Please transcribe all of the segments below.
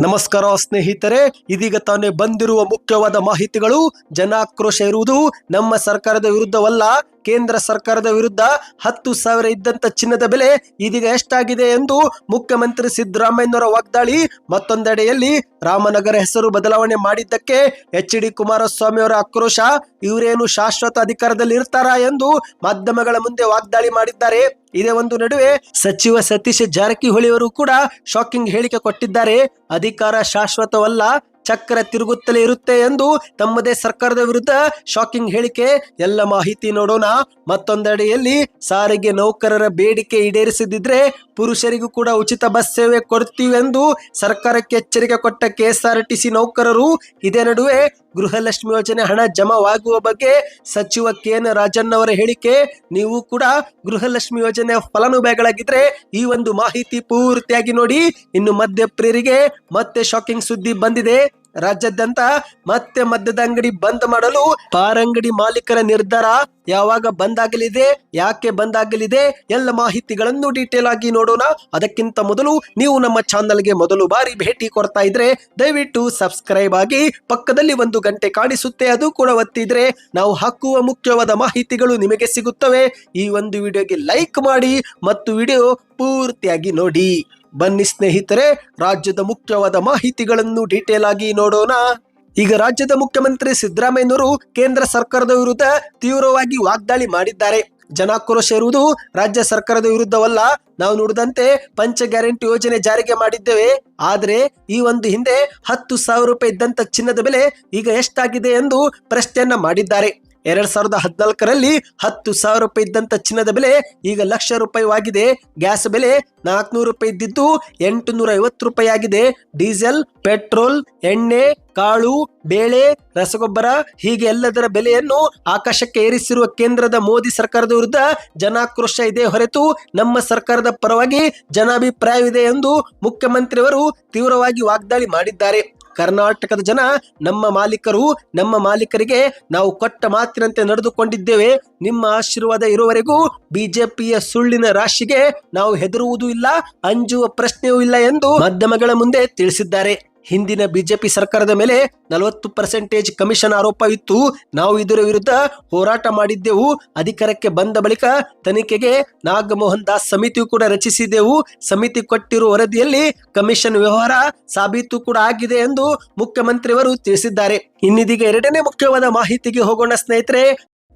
ನಮಸ್ಕಾರ ಸ್ನೇಹಿತರೆ ಇದೀಗ ತಾನೇ ಬಂದಿರುವ ಮುಖ್ಯವಾದ ಮಾಹಿತಿಗಳು. ಜನಾಕ್ರೋಶ ಇರುವುದು ನಮ್ಮ ಸರ್ಕಾರದ ವಿರುದ್ಧವಲ್ಲ. ಕೇಂದ್ರ ಸರ್ಕಾರದ ವಿರುದ್ಧ ಹತ್ತು ಸಾವಿರ ಇದ್ದಂತ ಚಿನ್ನದ ಬೆಲೆ ಇದೀಗ ಎಷ್ಟಾಗಿದೆ ಎಂದು ಮುಖ್ಯಮಂತ್ರಿ ಸಿದ್ದರಾಮಯ್ಯನವರ ವಾಗ್ದಾಳಿ ಮತ್ತೊಂದೆಡೆಯಲ್ಲಿ ರಾಮನಗರ ಹೆಸರು ಬದಲಾವಣೆ ಮಾಡಿದ್ದಕ್ಕೆ ಎಚ್ ಡಿ ಕುಮಾರಸ್ವಾಮಿ ಅವರ ಆಕ್ರೋಶ ಇವರೇನು ಶಾಶ್ವತ ಅಧಿಕಾರದಲ್ಲಿ ಇರ್ತಾರಾ ಎಂದು ಮಾಧ್ಯಮಗಳ ಮುಂದೆ ವಾಗ್ದಾಳಿ ಮಾಡಿದ್ದಾರೆ. ಇದೇ ಒಂದು ನಡುವೆ ಸಚಿವ ಸತೀಶ್ ಜಾರಕಿಹೊಳಿ ಅವರು ಕೂಡ ಶಾಕಿಂಗ್ ಹೇಳಿಕೆ ಕೊಟ್ಟಿದ್ದಾರೆ. ಅಧಿಕಾರ ಶಾಶ್ವತವಲ್ಲ ಚಕ್ರ ತಿರುಗುತ್ತಲೇ ಇರುತ್ತೆ ಎಂದು ತಮ್ಮದೇ ಸರ್ಕಾರದ ವಿರುದ್ಧ ಶಾಕಿಂಗ್ ಹೇಳಿಕೆ. ಎಲ್ಲ ಮಾಹಿತಿ ನೋಡೋಣ. ಮತ್ತೊಂದೆಡೆಯಲ್ಲಿ ಸಾರಿಗೆ ನೌಕರರ ಬೇಡಿಕೆ ಈಡೇರಿಸದಿದ್ರೆ ಪುರುಷರಿಗೂ ಕೂಡ ಉಚಿತ ಬಸ್ ಸೇವೆ ಕೊಡ್ತೀವಿ ಎಂದು ಸರ್ಕಾರಕ್ಕೆ ಎಚ್ಚರಿಕೆ ಕೊಟ್ಟ ಕೆಎಸ್ಆರ್ಟಿಸಿ ನೌಕರರು, ಇದೇ ನಡುವೆ ಗೃಹಲಕ್ಷ್ಮಿ ಯೋಜನೆ ಹಣ ಜಮಾವಾಗುವ ಬಗ್ಗೆ ಸಚಿವ ಕೆ ಎನ್ ರಾಜಣ್ಣ ಅವರ ಹೇಳಿಕೆ, ನೀವು ಕೂಡ ಗೃಹಲಕ್ಷ್ಮಿ ಯೋಜನೆ ಫಲಾನುಭವಿಗಳಾಗಿದ್ರೆ ಈ ಒಂದು ಮಾಹಿತಿ ಪೂರ್ತಿಯಾಗಿ ನೋಡಿ. ಇನ್ನು ಮಧ್ಯಪ್ರಿಯರಿಗೆ ಮತ್ತೆ ಶಾಕಿಂಗ್ ಸುದ್ದಿ ಬಂದಿದೆ. ರಾಜ್ಯಾದ್ಯಂತ ಮತ್ತೆ ಮದ್ಯದ ಅಂಗಡಿ ಬಂದ್ ಮಾಡಲು ಪಾರಂಗಡಿ ಮಾಲೀಕರ ನಿರ್ಧಾರ ಯಾವಾಗ ಬಂದ್ ಆಗಲಿದೆ ಯಾಕೆ ಬಂದ್ ಆಗಲಿದೆ ಎಲ್ಲ ಮಾಹಿತಿಗಳನ್ನು ಡೀಟೇಲ್ ಆಗಿ ನೋಡೋಣ. ಅದಕ್ಕಿಂತ ಮೊದಲು ನೀವು ನಮ್ಮ ಚಾನಲ್ಗೆ ಮೊದಲು ಬಾರಿ ಭೇಟಿ ಕೊಡ್ತಾ ಇದ್ರೆ ದಯವಿಟ್ಟು ಸಬ್ಸ್ಕ್ರೈಬ್ ಆಗಿ ಪಕ್ಕದಲ್ಲಿ ಒಂದು ಗಂಟೆ ಕಾಣಿಸುತ್ತೆ, ಅದು ಕೂಡ ಒತ್ತಿದ್ರೆ ನಾವು ಹಾಕುವ ಮುಖ್ಯವಾದ ಮಾಹಿತಿಗಳು ನಿಮಗೆ ಸಿಗುತ್ತವೆ. ಈ ಒಂದು ವಿಡಿಯೋಗೆ ಲೈಕ್ ಮಾಡಿ ಮತ್ತು ವಿಡಿಯೋ ಪೂರ್ತಿಯಾಗಿ ನೋಡಿ. ಬನ್ನಿ ಸ್ನೇಹಿತರೆ, ರಾಜ್ಯದ ಮುಖ್ಯವಾದ ಮಾಹಿತಿಗಳನ್ನು ಡೀಟೇಲ್ ಆಗಿ ನೋಡೋಣ. ಈಗ ರಾಜ್ಯದ ಮುಖ್ಯಮಂತ್ರಿ ಸಿದ್ದರಾಮಯ್ಯನವರು ಕೇಂದ್ರ ಸರ್ಕಾರದ ವಿರುದ್ಧ ತೀವ್ರವಾಗಿ ವಾಗ್ದಾಳಿ ಮಾಡಿದ್ದಾರೆ. ಜನಾಕ್ರೋಶ ಇರುವುದು ರಾಜ್ಯ ಸರ್ಕಾರದ ವಿರುದ್ಧವಲ್ಲ. ನಾವು ನುಡಿದಂತೆ ಪಂಚ ಗ್ಯಾರಂಟಿ ಯೋಜನೆ ಜಾರಿಗೆ ಮಾಡಿದ್ದೇವೆ. ಆದರೆ ಈ ಒಂದು ಹಿಂದೆ ಹತ್ತು ಸಾವಿರ ರೂಪಾಯಿ ಇದ್ದಂತ ಚಿನ್ನದ ಬೆಲೆ ಈಗ ಎಷ್ಟಾಗಿದೆ ಎಂದು ಪ್ರಶ್ನೆಯನ್ನ ಮಾಡಿದ್ದಾರೆ. ಎರಡ್ ಸಾವಿರದ ಹದಿನಾಲ್ಕರಲ್ಲಿ ಹತ್ತು ಸಾವಿರ ರೂಪಾಯಿ ಇದ್ದಂತ ಚಿನ್ನದ ಬೆಲೆ ಈಗ ಲಕ್ಷ ರೂಪಾಯಿವಾಗಿದೆ ಗ್ಯಾಸ್ ಬೆಲೆ ನಾಲ್ಕುನೂರು ರೂಪಾಯಿ ಇದ್ದಿದ್ದು ಎಂಟು ನೂರ ಐವತ್ತು ರೂಪಾಯಿ ಆಗಿದೆ. ಡೀಸೆಲ್, ಪೆಟ್ರೋಲ್, ಎಣ್ಣೆ, ಕಾಳು, ಬೇಳೆ, ರಸಗೊಬ್ಬರ ಹೀಗೆ ಎಲ್ಲದರ ಬೆಲೆಯನ್ನು ಆಕಾಶಕ್ಕೆ ಏರಿಸಿರುವ ಕೇಂದ್ರದ ಮೋದಿ ಸರ್ಕಾರದ ವಿರುದ್ಧ ಜನಾಕ್ರೋಶ ಇದೆ ಹೊರತು ನಮ್ಮ ಸರ್ಕಾರದ ಪರವಾಗಿ ಜನಾಭಿಪ್ರಾಯವಿದೆ ಎಂದು ಮುಖ್ಯಮಂತ್ರಿಯವರು ತೀವ್ರವಾಗಿ ವಾಗ್ದಾಳಿ ಮಾಡಿದ್ದಾರೆ. ಕರ್ನಾಟಕದ ಜನ, ನಮ್ಮ ಮಾಲೀಕರು, ನಮ್ಮ ಮಾಲೀಕರಿಗೆ ನಾವು ಕೊಟ್ಟ ಮಾತಿನಂತೆ ನಡೆದುಕೊಂಡಿದ್ದೇವೆ. ನಿಮ್ಮ ಆಶೀರ್ವಾದ ಇರುವವರೆಗೂ ಬಿಜೆಪಿಯ ಸುಳ್ಳಿನ ರಾಶಿಗೆ ನಾವು ಹೆದರುವುದೂ ಇಲ್ಲ, ಅಂಜುವ ಪ್ರಶ್ನೆಯೂ ಇಲ್ಲ ಎಂದು ಮಾಧ್ಯಮಗಳ ಮುಂದೆ ತಿಳಿಸಿದ್ದಾರೆ. ಹಿಂದಿನ ಬಿಜೆಪಿ ಸರ್ಕಾರದ ಮೇಲೆ ನಲವತ್ತು ಪರ್ಸೆಂಟೇಜ್ ಕಮಿಷನ್ ಆರೋಪ ಇತ್ತು. ನಾವು ಇದರ ವಿರುದ್ಧ ಹೋರಾಟ ಮಾಡಿದ್ದೆವು. ಅಧಿಕಾರಕ್ಕೆ ಬಂದ ಬಳಿಕ ತನಿಖೆಗೆ ನಾಗಮೋಹನ್ ದಾಸ್ ಸಮಿತಿಯು ಕೂಡ ರಚಿಸಿದೆವು ಸಮಿತಿ ಕೊಟ್ಟಿರುವ ವರದಿಯಲ್ಲಿ ಕಮಿಷನ್ ವ್ಯವಹಾರ ಸಾಬೀತು ಕೂಡ ಆಗಿದೆ ಎಂದು ಮುಖ್ಯಮಂತ್ರಿಯವರು ತಿಳಿಸಿದ್ದಾರೆ. ಇನ್ನಿದೀಗ ಎರಡನೇ ಮುಖ್ಯವಾದ ಮಾಹಿತಿಗೆ ಹೋಗೋಣ ಸ್ನೇಹಿತರೆ.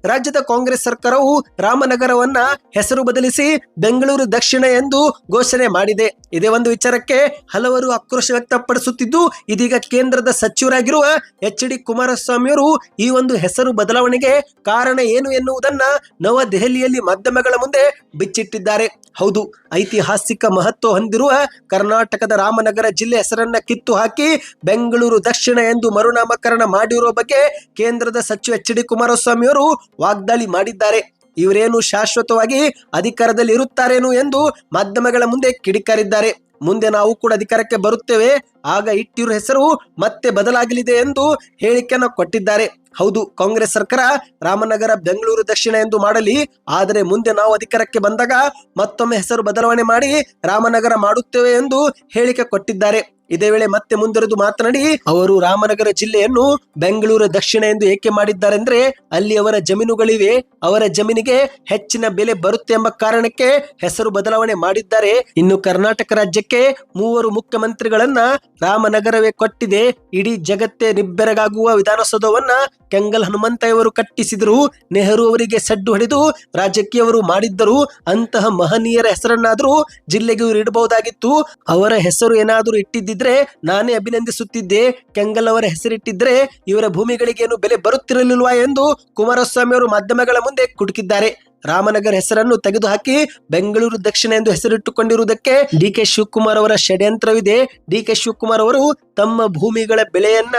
ರಾಜ್ಯದ ಕಾಂಗ್ರೆಸ್ ಸರ್ಕಾರವು ರಾಮನಗರವನ್ನ ಹೆಸರು ಬದಲಿಸಿ ಬೆಂಗಳೂರು ದಕ್ಷಿಣ ಎಂದು ಘೋಷಣೆ ಮಾಡಿದೆ. ಇದೇ ಒಂದು ವಿಚಾರಕ್ಕೆ ಹಲವರು ಆಕ್ರೋಶ ವ್ಯಕ್ತಪಡಿಸುತ್ತಿದ್ದು, ಇದೀಗ ಕೇಂದ್ರದ ಸಚಿವರಾಗಿರುವ ಎಚ್ ಡಿ ಕುಮಾರಸ್ವಾಮಿಯವರು ಈ ಒಂದು ಹೆಸರು ಬದಲಾವಣೆಗೆ ಕಾರಣ ಏನು ಎನ್ನುವುದನ್ನ ನವದೆಹಲಿಯಲ್ಲಿ ಮಾಧ್ಯಮಗಳ ಮುಂದೆ ಬಿಚ್ಚಿಟ್ಟಿದ್ದಾರೆ. ಹೌದು, ಐತಿಹಾಸಿಕ ಮಹತ್ವ ಹೊಂದಿರುವ ಕರ್ನಾಟಕದ ರಾಮನಗರ ಜಿಲ್ಲೆ ಹೆಸರನ್ನ ಕಿತ್ತು ಹಾಕಿ ಬೆಂಗಳೂರು ದಕ್ಷಿಣ ಎಂದು ಮರುನಾಮಕರಣ ಮಾಡಿರುವ ಬಗ್ಗೆ ಕೇಂದ್ರದ ಸಚಿವ ಎಚ್ ಡಿ ಕುಮಾರಸ್ವಾಮಿ ಅವರು ವಾಗ್ದಾಳಿ ಮಾಡಿದ್ದಾರೆ. ಇವರೇನು ಶಾಶ್ವತವಾಗಿ ಅಧಿಕಾರದಲ್ಲಿ ಇರುತ್ತಾರೇನು ಎಂದು ಮಾಧ್ಯಮಗಳ ಮುಂದೆ ಕಿಡಿಕಾರಿದ್ದಾರೆ. ಮುಂದೆ ನಾವು ಕೂಡ ಅಧಿಕಾರಕ್ಕೆ ಬರುತ್ತೇವೆ. ಆಗ ಇಟ್ಟಿರುವ ಹೆಸರು ಮತ್ತೆ ಬದಲಾಗಲಿದೆ ಎಂದು ಹೇಳಿಕೆಯನ್ನು ಕೊಟ್ಟಿದ್ದಾರೆ. ಹೌದು, ಕಾಂಗ್ರೆಸ್ ಸರ್ಕಾರ ರಾಮನಗರ, ಬೆಂಗಳೂರು ದಕ್ಷಿಣ ಎಂದು ಮಾಡಲಿ. ಆದರೆ ಮುಂದೆ ನಾವು ಅಧಿಕಾರಕ್ಕೆ ಬಂದಾಗ ಮತ್ತೊಮ್ಮೆ ಹೆಸರು ಬದಲಾವಣೆ ಮಾಡಿ ರಾಮನಗರ ಮಾಡುತ್ತೇವೆ ಎಂದು ಹೇಳಿಕೆ ಕೊಟ್ಟಿದ್ದಾರೆ. ಇದೇ ವೇಳೆ ಮತ್ತೆ ಮುಂದುವರೆದು ಮಾತನಾಡಿ, ಅವರು ರಾಮನಗರ ಜಿಲ್ಲೆಯನ್ನು ಬೆಂಗಳೂರು ದಕ್ಷಿಣ ಎಂದು ಏಕೆ ಮಾಡಿದ್ದಾರೆಂದ್ರೆ, ಅಲ್ಲಿ ಅವರ ಜಮೀನುಗಳಿವೆ, ಅವರ ಜಮೀನಿಗೆ ಹೆಚ್ಚಿನ ಬೆಲೆ ಬರುತ್ತೆ ಎಂಬ ಕಾರಣಕ್ಕೆ ಹೆಸರು ಬದಲಾವಣೆ ಮಾಡಿದ್ದಾರೆ. ಇನ್ನು ಕರ್ನಾಟಕ ರಾಜ್ಯಕ್ಕೆ ಮೂವರು ಮುಖ್ಯಮಂತ್ರಿಗಳನ್ನ ರಾಮನಗರವೇ ಕೊಟ್ಟಿದೆ. ಇಡೀ ಜಗತ್ತೇ ನಿಬ್ಬೆರಗಾಗುವ ವಿಧಾನಸೌಧವನ್ನ ಕೆಂಗಲ್ ಹನುಮಂತಯ್ಯವರು ಕಟ್ಟಿಸಿದರು, ನೆಹರು ಅವರಿಗೆ ಸಡ್ಡು ಹೊಡೆದು ರಾಜಕೀಯವರು ಮಾಡಿದ್ದರು, ಅಂತಹ ಮಹನೀಯರ ಹೆಸರನ್ನಾದರೂ ಜಿಲ್ಲೆಗೆ ಇಡಬಹುದಾಗಿತ್ತು. ಅವರ ಹೆಸರು ಏನಾದರೂ ಇಟ್ಟಿದ್ದಿದ್ರೆ ನಾನೇ ಅಭಿನಂದಿಸುತ್ತಿದ್ದೆ. ಕೆಂಗಲ್ ಅವರ ಹೆಸರಿಟ್ಟಿದ್ರೆ ಇವರ ಭೂಮಿಗಳಿಗೇನು ಬೆಲೆ ಬರುತ್ತಿರಲಿಲ್ವಾ ಎಂದು ಕುಮಾರಸ್ವಾಮಿ ಅವರು ಮಾಧ್ಯಮಗಳ ಮುಂದೆ ಕುಟುಕಿದ್ದಾರೆ. ರಾಮನಗರ ಹೆಸರನ್ನು ತೆಗೆದುಹಾಕಿ ಬೆಂಗಳೂರು ದಕ್ಷಿಣ ಎಂದು ಹೆಸರಿಟ್ಟುಕೊಂಡಿರುವುದಕ್ಕೆ ಡಿ ಕೆ ಶಿವಕುಮಾರ್ ಅವರ ಷಡ್ಯಂತ್ರವಿದೆ. ಡಿ ಕೆ ಶಿವಕುಮಾರ್ ಅವರು ತಮ್ಮ ಭೂಮಿಗಳ ಬೆಲೆಯನ್ನ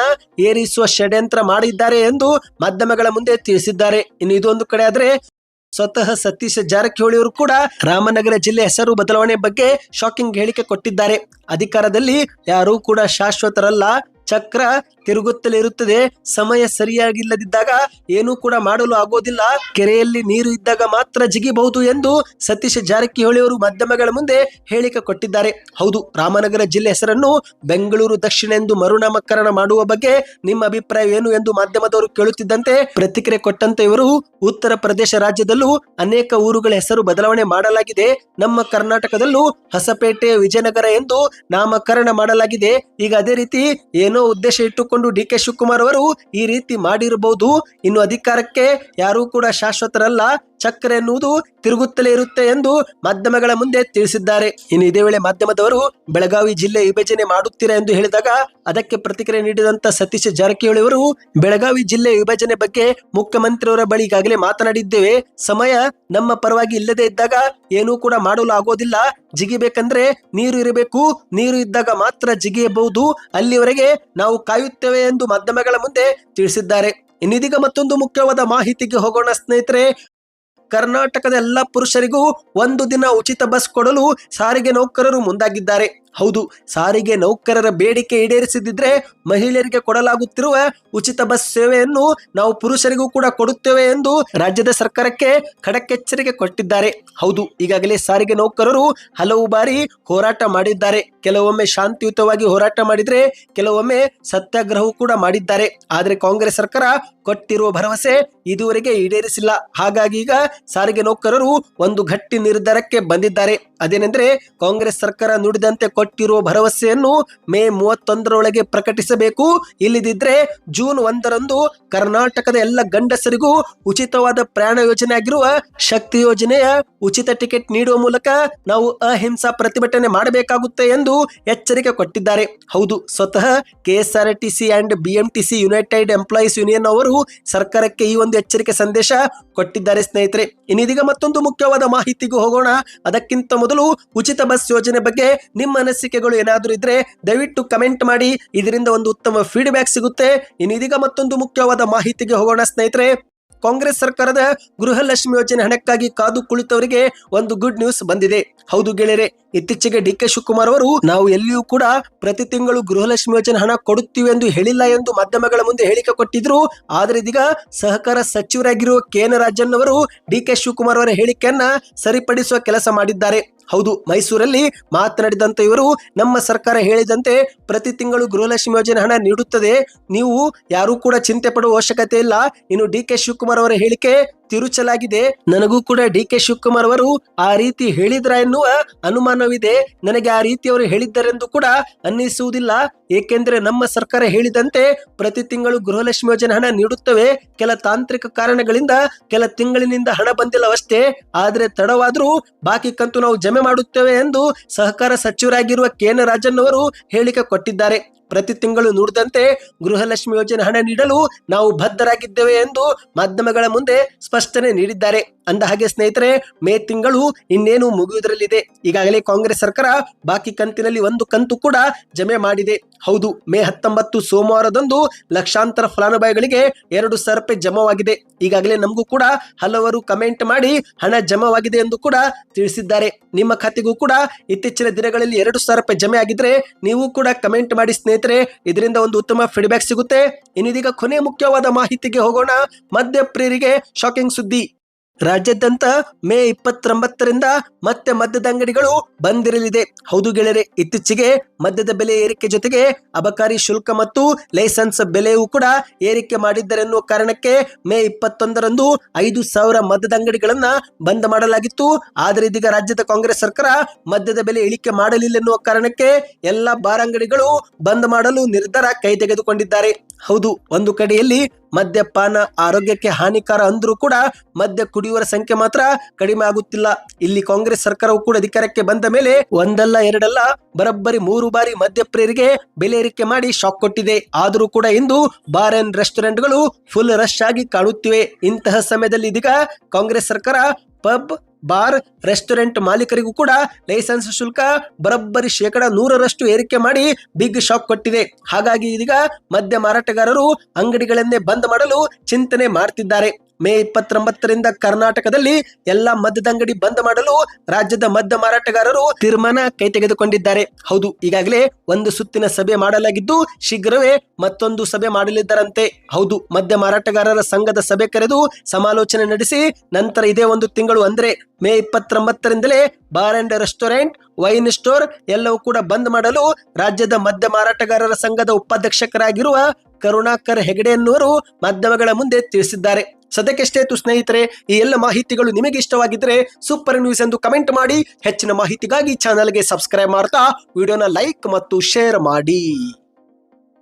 ಏರಿಸುವ ಷಡ್ಯಂತ್ರ ಮಾಡಿದ್ದಾರೆ ಎಂದು ಮಾಧ್ಯಮಗಳ ಮುಂದೆ ತಿಳಿಸಿದ್ದಾರೆ. ಇನ್ನು ಇದೊಂದು ಕಡೆ ಆದ್ರೆ ಸ್ವತಃ ಸತೀಶ್ ಜಾರಕಿಹೊಳಿ ಅವರು ಕೂಡ ರಾಮನಗರ ಜಿಲ್ಲೆ ಹೆಸರು ಬದಲಾವಣೆ ಬಗ್ಗೆ ಶಾಕಿಂಗ್ ಹೇಳಿಕೆ ಕೊಟ್ಟಿದ್ದಾರೆ. ಅಧಿಕಾರದಲ್ಲಿ ಯಾರೂ ಕೂಡ ಶಾಶ್ವತರಲ್ಲ. ಚಕ್ರ ತಿರುಗುತ್ತಲೇ ಇರುತ್ತದೆ ಸಮಯ ಸರಿಯಾಗಿಲ್ಲದಿದ್ದಾಗ ಏನೂ ಕೂಡ ಮಾಡಲು ಆಗೋದಿಲ್ಲ. ಕೆರೆಯಲ್ಲಿ ನೀರು ಇದ್ದಾಗ ಮಾತ್ರ ಜಿಗಿಬಹುದು ಎಂದು ಸತೀಶ್ ಜಾರಕಿಹೊಳಿ ಅವರು ಮಾಧ್ಯಮಗಳ ಮುಂದೆ ಹೇಳಿಕೆ ಕೊಟ್ಟಿದ್ದಾರೆ. ಹೌದು, ರಾಮನಗರ ಜಿಲ್ಲೆ ಹೆಸರನ್ನು ಬೆಂಗಳೂರು ದಕ್ಷಿಣ ಎಂದು ಮರುನಾಮಕರಣ ಮಾಡುವ ಬಗ್ಗೆ ನಿಮ್ಮ ಅಭಿಪ್ರಾಯ ಏನು ಎಂದು ಮಾಧ್ಯಮದವರು ಕೇಳುತ್ತಿದ್ದಂತೆ ಪ್ರತಿಕ್ರಿಯೆ ಕೊಟ್ಟಂತೆ ಇವರು, ಉತ್ತರ ಪ್ರದೇಶ ರಾಜ್ಯದಲ್ಲೂ ಅನೇಕ ಊರುಗಳ ಹೆಸರು ಬದಲಾವಣೆ ಮಾಡಲಾಗಿದೆ. ನಮ್ಮ ಕರ್ನಾಟಕದಲ್ಲೂ ಹೊಸಪೇಟೆ, ವಿಜಯನಗರ ಎಂದು ನಾಮಕರಣ ಮಾಡಲಾಗಿದೆ. ಈಗ ಅದೇ ರೀತಿ ಏನೋ ಉದ್ದೇಶ ಇಟ್ಟುಕೊಂಡು ಡಿ ಕೆ ಶಿವಕುಮಾರ್ ಅವರು ಈ ರೀತಿ ಮಾಡಿರಬಹುದು ಇನ್ನು ಅಧಿಕಾರಕ್ಕೆ ಯಾರೂ ಕೂಡ ಶಾಶ್ವತರಲ್ಲ. ಚಕ್ರ ಎನ್ನುವುದು ತಿರುಗುತ್ತಲೇ ಇರುತ್ತೆ ಎಂದು ಮಾಧ್ಯಮಗಳ ಮುಂದೆ ತಿಳಿಸಿದ್ದಾರೆ. ಇನ್ನು ಇದೇ ವೇಳೆ ಮಾಧ್ಯಮದವರು ಬೆಳಗಾವಿ ಜಿಲ್ಲೆ ವಿಭಜನೆ ಮಾಡುತ್ತೀರಾ ಎಂದು ಹೇಳಿದಾಗ ಅದಕ್ಕೆ ಪ್ರತಿಕ್ರಿಯೆ ನೀಡಿದಂತ ಸತೀಶ್ ಜಾರಕಿಹೊಳಿ ಅವರು, ಬೆಳಗಾವಿ ಜಿಲ್ಲೆ ವಿಭಜನೆ ಬಗ್ಗೆ ಮುಖ್ಯಮಂತ್ರಿಯವರ ಬಳಿ ಈಗಾಗಲೇ ಮಾತನಾಡಿದ್ದೇವೆ. ಸಮಯ ನಮ್ಮ ಪರವಾಗಿ ಇಲ್ಲದೆ ಇದ್ದಾಗ ಏನೂ ಕೂಡ ಮಾಡಲು ಆಗೋದಿಲ್ಲ. ಜಿಗಿಬೇಕಂದ್ರೆ ನೀರು ಇರಬೇಕು. ನೀರು ಇದ್ದಾಗ ಮಾತ್ರ ಜಿಗಿಯಬಹುದು ಅಲ್ಲಿವರೆಗೆ ನಾವು ಕಾಯುತ್ತೇವೆ ಎಂದು ಮಾಧ್ಯಮಗಳ ಮುಂದೆ ತಿಳಿಸಿದ್ದಾರೆ. ಇನ್ನಿದೀಗ ಮತ್ತೊಂದು ಮುಖ್ಯವಾದ ಮಾಹಿತಿಗೆ ಹೋಗೋಣ ಸ್ನೇಹಿತರೆ. ಕರ್ನಾಟಕದ ಎಲ್ಲ ಪುರುಷರಿಗೂ ಒಂದು ದಿನ ಉಚಿತ ಬಸ್ ಕೊಡಲು ಸಾರಿಗೆ ನೌಕರರು ಮುಂದಾಗಿದ್ದಾರೆ. ಹೌದು, ಸಾರಿಗೆ ನೌಕರರ ಬೇಡಿಕೆ ಈಡೇರಿಸಿದ್ರೆ ಮಹಿಳೆಯರಿಗೆ ಕೊಡಲಾಗುತ್ತಿರುವ ಉಚಿತ ಬಸ್ ಸೇವೆಯನ್ನು ನಾವು ಪುರುಷರಿಗೂ ಕೂಡ ಕೊಡುತ್ತೇವೆ ಎಂದು ರಾಜ್ಯದ ಸರ್ಕಾರಕ್ಕೆ ಖಡಕ್ ಎಚ್ಚರಿಕೆ ಕೊಟ್ಟಿದ್ದಾರೆ. ಹೌದು, ಈಗಾಗಲೇ ಸಾರಿಗೆ ನೌಕರರು ಹಲವು ಬಾರಿ ಹೋರಾಟ ಮಾಡಿದ್ದಾರೆ. ಕೆಲವೊಮ್ಮೆ ಶಾಂತಿಯುತವಾಗಿ ಹೋರಾಟ ಮಾಡಿದ್ರೆ ಕೆಲವೊಮ್ಮೆ ಸತ್ಯಾಗ್ರಹವೂ ಕೂಡ ಮಾಡಿದ್ದಾರೆ. ಆದರೆ ಕಾಂಗ್ರೆಸ್ ಸರ್ಕಾರ ಕೊಟ್ಟಿರುವ ಭರವಸೆ ಇದುವರೆಗೆ ಈಡೇರಿಸಿಲ್ಲ. ಹಾಗಾಗಿ ಈಗ ಸಾರಿಗೆ ನೌಕರರು ಒಂದು ಗಟ್ಟಿ ನಿರ್ಧಾರಕ್ಕೆ ಬಂದಿದ್ದಾರೆ. ಅದೇನೆಂದ್ರೆ ಕಾಂಗ್ರೆಸ್ ಸರ್ಕಾರ ನುಡಿದಂತೆ ಕೊಟ್ಟಿರುವ ಭರವಸೆಯನ್ನು ಮೇ ಮೂವತ್ತೊಂದರೊಳಗೆ ಪ್ರಕಟಿಸಬೇಕು. ಇಲ್ಲದಿದ್ರೆ ಜೂನ್ ಒಂದರಂದು ಕರ್ನಾಟಕದ ಎಲ್ಲ ಗಂಡಸರಿಗೂ ಉಚಿತವಾದ ಪ್ರಯಾಣ ಯೋಜನೆ ಆಗಿರುವ ಶಕ್ತಿ ಯೋಜನೆಯ ಉಚಿತ ಟಿಕೆಟ್ ನೀಡುವ ಮೂಲಕ ನಾವು ಅಹಿಂಸಾ ಪ್ರತಿಭಟನೆ ಮಾಡಬೇಕಾಗುತ್ತೆ ಎಂದು ಎಚ್ಚರಿಕೆ ಕೊಟ್ಟಿದ್ದಾರೆ. ಹೌದು, ಸ್ವತಃ KSRTC and BMTC united employees union ಅವರು ಸರ್ಕಾರಕ್ಕೆ ಈ ಒಂದು ಎಚ್ಚರಿಕೆ ಸಂದೇಶ ಕೊಟ್ಟಿದ್ದಾರೆ ಸ್ನೇಹಿತರೆ. ಇನ್ನಿದೀಗ ಮತ್ತೊಂದು ಮುಖ್ಯವಾದ ಮಾಹಿತಿಗೂ ಹೋಗೋಣ. ಅದಕ್ಕಿಂತ ಮೊದಲು ಉಚಿತ ಬಸ್ ಯೋಜನೆ ಬಗ್ಗೆ ನಿಮ್ಮ ಅನಿಸಿಕೆಗಳು ಏನಾದರೂ ಇದ್ರೆ ದಯವಿಟ್ಟು ಕಮೆಂಟ್ ಮಾಡಿ. ಇದರಿಂದ ಒಂದು ಉತ್ತಮ ಫೀಡ್ಬ್ಯಾಕ್ ಸಿಗುತ್ತೆ. ಇನ್ನಿದೀಗ ಮತ್ತೊಂದು ಮುಖ್ಯವಾದ ಮಾಹಿತಿಗೆ ಹೋಗೋಣ ಸ್ನೇಹಿತರೆ. ಕಾಂಗ್ರೆಸ್ ಸರ್ಕಾರದ ಗೃಹಲಕ್ಷ್ಮಿ ಯೋಜನೆ ಹಣಕ್ಕಾಗಿ ಕಾದು ಕುಳಿತವರಿಗೆ ಒಂದು ಗುಡ್ ನ್ಯೂಸ್ ಬಂದಿದೆ. ಹೌದು ಗೆಳೆಯರೆ ಇತ್ತೀಚೆಗೆ ಡಿ ಕೆ ಶಿವಕುಮಾರ್ ಅವರು ನಾವು ಎಲ್ಲಿಯೂ ಕೂಡ ಪ್ರತಿ ತಿಂಗಳು ಗೃಹಲಕ್ಷ್ಮಿ ಯೋಜನೆ ಹಣ ಕೊಡುತ್ತೀವಿ ಎಂದು ಹೇಳಿಲ್ಲ ಎಂದು ಮಾಧ್ಯಮಗಳ ಮುಂದೆ ಹೇಳಿಕೆ ಕೊಟ್ಟಿದ್ರು. ಆದ್ರೆ ಇದೀಗ ಸಹಕಾರ ಸಚಿವರಾಗಿರುವ ಕೆ ಎನ್ ರಾಜನ್ ಅವರು ಡಿ ಕೆ ಶಿವಕುಮಾರ್ ಅವರ ಹೇಳಿಕೆಯನ್ನ ಸರಿಪಡಿಸುವ ಕೆಲಸ ಮಾಡಿದ್ದಾರೆ. ಹೌದು, ಮೈಸೂರಲ್ಲಿ ಮಾತನಾಡಿದಂತ ಇವರು, ನಮ್ಮ ಸರ್ಕಾರ ಹೇಳಿದಂತೆ ಪ್ರತಿ ತಿಂಗಳು ಗೃಹಲಕ್ಷ್ಮಿ ಯೋಜನೆ ಹಣ ನೀಡುತ್ತದೆ. ನೀವು ಯಾರೂ ಕೂಡ ಚಿಂತೆ ಪಡುವ ಅವಶ್ಯಕತೆ ಇಲ್ಲ. ಇನ್ನು ಡಿ ಕೆ ಶಿವಕುಮಾರ್ ಅವರ ಹೇಳಿಕೆ ತಿರುಚಲಾಗಿದೆ. ನನಗೂ ಕೂಡ ಡಿ ಕೆ ಶಿವಕುಮಾರ್ ಅವರು ಆ ರೀತಿ ಹೇಳಿದ್ರ ಎನ್ನುವ ಅನುಮಾನವಿದೆ. ನನಗೆ ಆ ರೀತಿ ಅವರು ಹೇಳಿದ್ದರೆಂದು ಕೂಡ ಅನ್ನಿಸುವುದಿಲ್ಲ. ಏಕೆಂದರೆ ನಮ್ಮ ಸರ್ಕಾರ ಹೇಳಿದಂತೆ ಪ್ರತಿ ತಿಂಗಳು ಗೃಹಲಕ್ಷ್ಮಿ ಯೋಜನೆ ಹಣ ನೀಡುತ್ತವೆ. ಕೆಲ ತಾಂತ್ರಿಕ ಕಾರಣಗಳಿಂದ ಕೆಲ ತಿಂಗಳಿನಿಂದ ಹಣ ಬಂದಿಲ್ಲವಷ್ಟೇ ಆದರೆ ತಡವಾದರೂ ಬಾಕಿ ಕಂತು ನಾವು ಜಮೆ ಮಾಡುತ್ತೇವೆ ಎಂದು ಸಹಕಾರ ಸಚಿವರಾಗಿರುವ ಕೆ ಎನ್ ರಾಜನ್ ಅವರು ಹೇಳಿಕೆ ಕೊಟ್ಟಿದ್ದಾರೆ. ಪ್ರತಿ ತಿಂಗಳು ನುಡಿದಂತೆ ಗೃಹಲಕ್ಷ್ಮಿ ಯೋಜನೆ ಹಣ ನೀಡಲು ನಾವು ಬದ್ಧರಾಗಿದ್ದೇವೆ ಎಂದು ಮಾಧ್ಯಮಗಳ ಮುಂದೆ ಸ್ಪಷ್ಟನೆ ನೀಡಿದ್ದಾರೆ. ಅಂದ ಹಾಗೆ, ಸ್ನೇಹಿತರೆ, ಮೇ ತಿಂಗಳು ಇನ್ನೇನು ಮುಗಿಯುವುದರಲ್ಲಿದೆ. ಈಗಾಗಲೇ ಕಾಂಗ್ರೆಸ್ ಸರ್ಕಾರ ಬಾಕಿ ಕಂತಿನಲ್ಲಿ ಒಂದು ಕಂತು ಕೂಡ ಜಮೆ ಮಾಡಿದೆ. ಹೌದು, ಮೇ ಹತ್ತೊಂಬತ್ತು ಸೋಮವಾರದಂದು ಲಕ್ಷಾಂತರ ಫಲಾನುಭವಿಗಳಿಗೆ ಎರಡು ಸಾವಿರ ರೂಪಾಯಿ ಜಮವಾಗಿದೆ. ಈಗಾಗಲೇ ನಮಗೂ ಕೂಡ ಹಲವರು ಕಮೆಂಟ್ ಮಾಡಿ ಹಣ ಜಮವಾಗಿದೆ ಎಂದು ಕೂಡ ತಿಳಿಸಿದ್ದಾರೆ. ನಿಮ್ಮ ಖಾತೆಗೂ ಕೂಡ ಇತ್ತೀಚಿನ ದಿನಗಳಲ್ಲಿ ಎರಡು ಸಾವಿರ ರೂಪಾಯಿ ಜಮೆ ಆಗಿದ್ರೆ ನೀವು ಕೂಡ ಕಮೆಂಟ್ ಮಾಡಿ, ಸ್ನೇಹಿತರೆ. ಇದರಿಂದ ಒಂದು ಉತ್ತಮ ಫೀಡ್ಬ್ಯಾಕ್ ಸಿಗುತ್ತೆ. ಇನ್ನಿದೀಗ ಕೊನೆ ಮುಖ್ಯವಾದ ಮಾಹಿತಿಗೆ ಹೋಗೋಣ. ಮದ್ಯಪ್ರಿಯರಿಗೆ ಶಾಕಿಂಗ್ ಸುದ್ದಿ. ರಾಜ್ಯಾದ್ಯಂತ ಮೇ ಇಪ್ಪತ್ತೊಂಬತ್ತರಿಂದ ಮತ್ತೆ ಮದ್ಯದ ಅಂಗಡಿಗಳು ಬಂದಿರಲಿದೆ. ಹೌದು ಗೆಳೆಯರೆ, ಇತ್ತೀಚೆಗೆ ಮದ್ಯದ ಬೆಲೆ ಏರಿಕೆ ಜೊತೆಗೆ ಅಬಕಾರಿ ಶುಲ್ಕ ಮತ್ತು ಲೈಸೆನ್ಸ್ ಬೆಲೆಯೂ ಕೂಡ ಏರಿಕೆ ಮಾಡಿದ್ದರೆನ್ನುವ ಕಾರಣಕ್ಕೆ ಮೇ ಇಪ್ಪತ್ತೊಂದರಂದು ಐದು ಸಾವಿರ ಮದ್ಯದ ಅಂಗಡಿಗಳನ್ನ ಬಂದ್ ಮಾಡಲಾಗಿತ್ತು. ಆದರೆ ಇದೀಗ ರಾಜ್ಯದ ಕಾಂಗ್ರೆಸ್ ಸರ್ಕಾರ ಮದ್ಯದ ಬೆಲೆ ಇಳಿಕೆ ಮಾಡಲಿಲ್ಲ ಎನ್ನುವ ಕಾರಣಕ್ಕೆ ಎಲ್ಲ ಬಾರ್ ಅಂಗಡಿಗಳು ಬಂದ್ ಮಾಡಲು ನಿರ್ಧಾರ ಕೈ ತೆಗೆದುಕೊಂಡಿದ್ದಾರೆ ಹೌದು, ಒಂದು ಕಡೆಯಲ್ಲಿ ಮದ್ಯಪಾನ ಆರೋಗ್ಯಕ್ಕೆ ಹಾನಿಕಾರ ಅಂದ್ರೂ ಕೂಡ ಮದ್ಯ ಕುಡಿಯುವರ ಸಂಖ್ಯೆ ಮಾತ್ರ ಕಡಿಮೆ ಆಗುತ್ತಿಲ್ಲ. ಇಲ್ಲಿ ಕಾಂಗ್ರೆಸ್ ಸರ್ಕಾರವು ಕೂಡ ಅಧಿಕಾರಕ್ಕೆ ಬಂದ ಮೇಲೆ ಒಂದಲ್ಲ ಎರಡಲ್ಲ ಬರಬ್ಬರಿ ಮೂರು ಬಾರಿ ಮದ್ಯಪ್ರಿಯರಿಗೆ ಬೆಲೆ ಏರಿಕೆ ಮಾಡಿ ಶಾಕ್ ಕೊಟ್ಟಿದೆ. ಆದರೂ ಕೂಡ ಇಂದು ಬಾರ್ ಅಂಡ್ ರೆಸ್ಟೋರೆಂಟ್ಗಳು ಫುಲ್ ರಶ್ ಆಗಿ ಕಾಣುತ್ತಿವೆ. ಇಂತಹ ಸಮಯದಲ್ಲಿ ಇದೀಗ ಕಾಂಗ್ರೆಸ್ ಸರ್ಕಾರ ಪಬ್ ಬಾರ್, ರೆಸ್ಟೋರೆಂಟ್ ಮಾಲೀಕರಿಗೂ ಕೂಡ ಲೈಸೆನ್ಸ್ ಶುಲ್ಕ ಬರಬ್ಬರಿ ಶೇಕಡ ನೂರರಷ್ಟು ಏರಿಕೆ ಮಾಡಿ ಬಿಗ್ ಶಾಕ್ ಕೊಟ್ಟಿದೆ ಹಾಗಾಗಿ ಇದೀಗ ಮದ್ಯ ಮಾರಾಟಗಾರರು ಅಂಗಡಿಗಳನ್ನೇ ಬಂದ್ ಮಾಡಲು ಚಿಂತನೆ ಮಾಡ್ತಿದ್ದಾರೆ. ಮೇ ಇಪ್ಪತ್ತೊಂಬತ್ತರಿಂದ ಕರ್ನಾಟಕದಲ್ಲಿ ಎಲ್ಲಾ ಮದ್ದದಂಗಡಿ ಬಂದ್ ಮಾಡಲು ರಾಜ್ಯದ ಮದ್ಯ ಮಾರಾಟಗಾರರು ತೀರ್ಮಾನ ಕೈ ತೆಗೆದುಕೊಂಡಿದ್ದಾರೆ. ಹೌದು, ಈಗಾಗಲೇ ಒಂದು ಸುತ್ತಿನ ಸಭೆ ಮಾಡಲಾಗಿದ್ದು ಶೀಘ್ರವೇ ಮತ್ತೊಂದು ಸಭೆ ಮಾಡಲಿದ್ದಾರಂತೆ. ಹೌದು ಮದ್ಯ ಮಾರಾಟಗಾರರ ಸಂಘದ ಸಭೆ ಕರೆದು ಸಮಾಲೋಚನೆ ನಡೆಸಿ ನಂತರ ಇದೇ ಒಂದು ತಿಂಗಳು ಅಂದ್ರೆ May ಇಪ್ಪತ್ತೊಂಬತ್ತರಿಂದಲೇ bar and restaurant, wine store ಎಲ್ಲವೂ ಕೂಡ ಬಂದ್ ಮಾಡಲು ರಾಜ್ಯದ ಮದ್ಯ ಮಾರಾಟಗಾರರ ಸಂಘದ ಉಪಾಧ್ಯಕ್ಷಕರಾಗಿರುವ ಕರುಣಾಕರ್ ಹೆಗಡೆ ಎನ್ನುವರು ಮಾಧ್ಯಮಗಳ ಮುಂದೆ ತಿಳಿಸಿದ್ದಾರೆ. ಸದ್ಯಕ್ಕೆ ಇತ್ತು ಸ್ನೇಹಿತರೆ, ಈ ಎಲ್ಲ ಮಾಹಿತಿಗಳು ನಿಮಗೆ ಇಷ್ಟವಾಗಿದ್ರೆ ಸೂಪರ್ ನ್ಯೂಸ್ ಎಂದು ಕಮೆಂಟ್ ಮಾಡಿ ಹೆಚ್ಚಿನ ಮಾಹಿತಿಗಾಗಿ ಚಾನಲ್ಗೆ ಸಬ್ಸ್ಕ್ರೈಬ್ ಮಾಡ್ತಾ, ವಿಡಿಯೋನ ಲೈಕ್ ಮತ್ತು ಶೇರ್ ಮಾಡಿ.